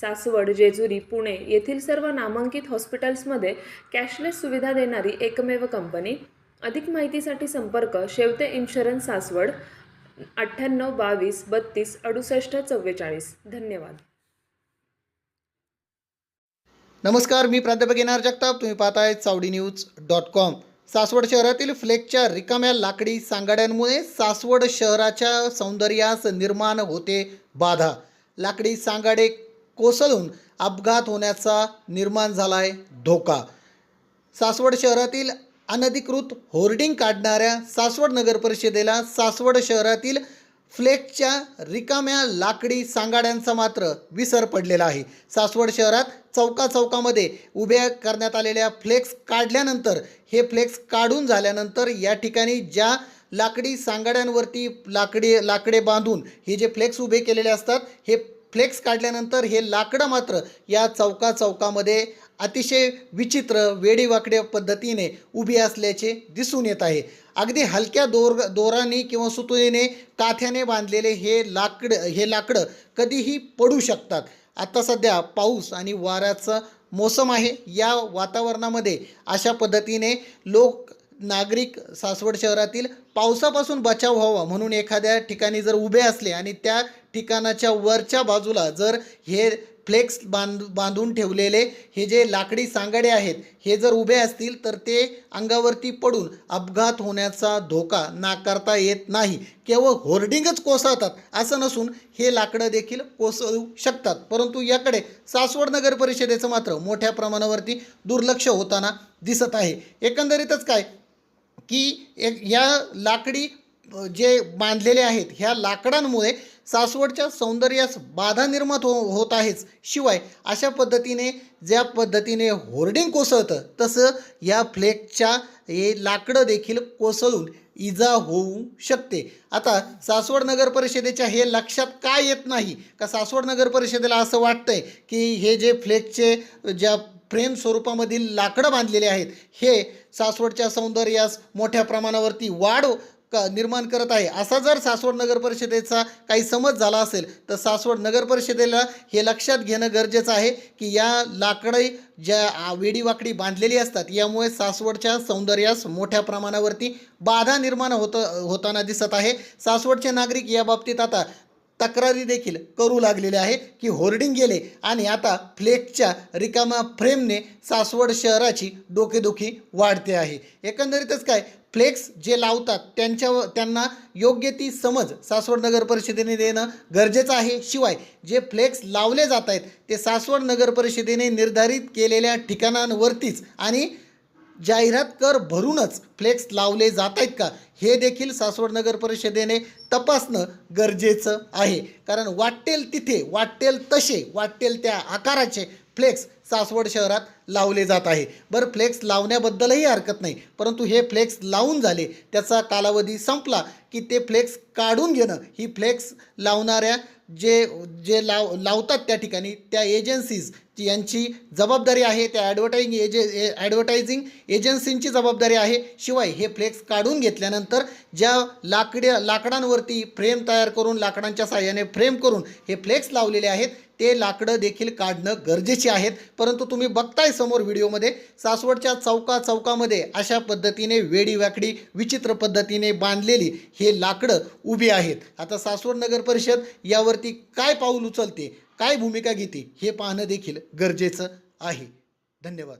सासवड जेजुरी पुणे येथील सर्व नामांकित हॉस्पिटल्समध्ये कॅशलेस सुविधा देणारी एकमेव कंपनी. अधिक माहितीसाठी संपर्क शेवते इन्शुरन्स सासवड अठ्ठ्याण्णव बावीस बत्तीस अडुसष्ट चव्वेचाळीस. धन्यवाद. नमस्कार मी प्राध्यापक येणार जगताप. तुम्ही पाहताय Chavadi news dot com. Saswad शहरातील फ्लेकच्या रिकाम्या लाकडी सांगाड्यांमुळे सासवड शहराच्या सौंदर्यास निर्माण होते बाधा. लाकडी सांगाडे कोसळून अपघात होण्याचा निर्माण झाला आहे धोका. सासवड शहरातील अनधिकृत होर्डिंग काढणाऱ्या सासवड नगर परिषदेला सासवड शहरातील फ्लेक्सच्या रिकाम्या लाकडी सांगाड्यांचा मात्र विसर पडलेला आहे. सासवड शहरात चौका चौकामध्ये उभ्या करण्यात आलेल्या फ्लेक्स काढल्यानंतर हे फ्लेक्स काढून झाल्यानंतर या ठिकाणी ज्या लाकडी सांगाड्यांवरती लाकडी लाकडे बांधून हे जे फ्लेक्स उभे केलेले असतात हे फ्लेक्स काढल्यानंतर हे लाकडं मात्र या चौका चौकामध्ये अतिशय विचित्र वेडीवाकड्या पद्धतीने उभी असल्याचे दिसून येत आहे. अगदी हलक्या दोर दोराने किंवा सुतुळीने काथ्याने बांधलेले हे लाकड हे लाकडं कधीही पडू शकतात. आता सध्या पाऊस आणि वाऱ्याचं मोसम आहे. या वातावरणामध्ये अशा पद्धतीने लोक नागरिक सासवड शहरातील पावसापासून बचाव व्हावा म्हणून एखाद्या ठिकाणी जर उभे असले आणि त्या ठिकाणाच्या वरच्या बाजूला जर हे फ्लेक्स बांध बांधून ठेवलेले हे जे लाकडी सांगाडे आहेत हे जर उभे असतील तर ते अंगावरती पडून अपघात होण्याचा धोका नाकारता येत नाही. केवळ होर्डिंगच कोसळतात असं नसून हे लाकडं देखील कोसळू शकतात. परंतु याकडे सासवड नगर परिषदेचं मात्र मोठ्या प्रमाणावरती दुर्लक्ष होताना दिसत आहे. एकंदरीतच काय? की एक या लाकडी जे बांधलेले आहेत ह्या लाकडांमुळे सासवडच्या सौंदर्यास बाधा निर्माण हो होत आहेच. शिवाय अशा पद्धतीने ज्या पद्धतीने होर्डिंग कोसळतं तसं या फ्लेगच्या हे लाकडं देखील कोसळून इजा होऊ शकते. आता सासवड नगर परिषदेच्या हे लक्षात का येत नाही? का सासवड नगर परिषदेला असं वाटतंय की हे जे फ्लेगचे ज्या फ्रेम स्वरूपामधील लाकडं बांधलेले आहेत हे सासवडच्या सौंदर्यास मोठ्या प्रमाणावरती वाढ क निर्माण करत आहे. असा जर सासवड नगर परिषदेचा काही समज झाला असेल तर सासवड नगर परिषदेला हे लक्षात घेणं गरजेचं आहे की या लाकडे ज्या वेडीवाकडी बांधलेली असतात यामुळे सासवडच्या सौंदर्यास मोठ्या प्रमाणावरती बाधा निर्माण होत होताना दिसत आहे. सासवडचे नागरिक या बाबतीत आता तक्रारी देखील करू लागलेले आहे की होर्डिंग गेले आणि आता फ्लेक्सच्या रिकामा फ्रेमने सासवड शहराची डोकेदुखी वाढते आहे. एकंदरीतच काय फ्लेक्स जे लावतात त्यांच्या त्यांना योग्य ती समज सासवड नगर परिषदेने देणं गरजेचं आहे. शिवाय जे फ्लेक्स लावले जात आहेत ते सासवड नगर परिषदेने निर्धारित केलेल्या ठिकाणांवरतीच आणि जाहिरात कर भरूनच फ्लेक्स लावले जात आहेत का? हे देखील सासवड नगर परिषदेने तपासणं गरजेचं आहे. कारण वाटेल तिथे वाटेल तसे वाटेल त्या आकाराचे फ्लेक्स सासवड शहरात लावले जात आहे. बरं फ्लेक्स लावण्याबद्दलही हरकत नाही. परंतु हे फ्लेक्स लावून झाले. त्याचा कालावधी संपला की ते फ्लेक्स काढून घेणं. ही फ्लेक्स लावणाऱ्या जे जे लाव लावतात त्या ठिकाणी त्या एजन्सीज यांची जबाबदारी आहे. त्या ॲडव्हर्टाईंग एजे ॲडव्हर्टायझिंग एजन्सींची जबाबदारी आहे. शिवाय हे फ्लेक्स काढून घेतल्यानंतर ज्या लाकड्या लाकडांवरती फ्रेम तयार करून लाकडांच्या साह्याने फ्रेम करून हे फ्लेक्स लावलेले आहेत ते लाकडं देखील काढणं गरजेचे आहेत. परंतु तुम्ही बघताय समोर व्हिडिओमध्ये सासवडच्या चौका चौकामध्ये अशा पद्धतीने वेडीवाकडी विचित्र पद्धतीने बांधलेली हे लाकडं उभी आहेत. आता सासवड नगर परिषद यावरती काय पाऊल उचलते काय भूमिका घेते हे पाहणं देखील गरजेचं आहे. धन्यवाद.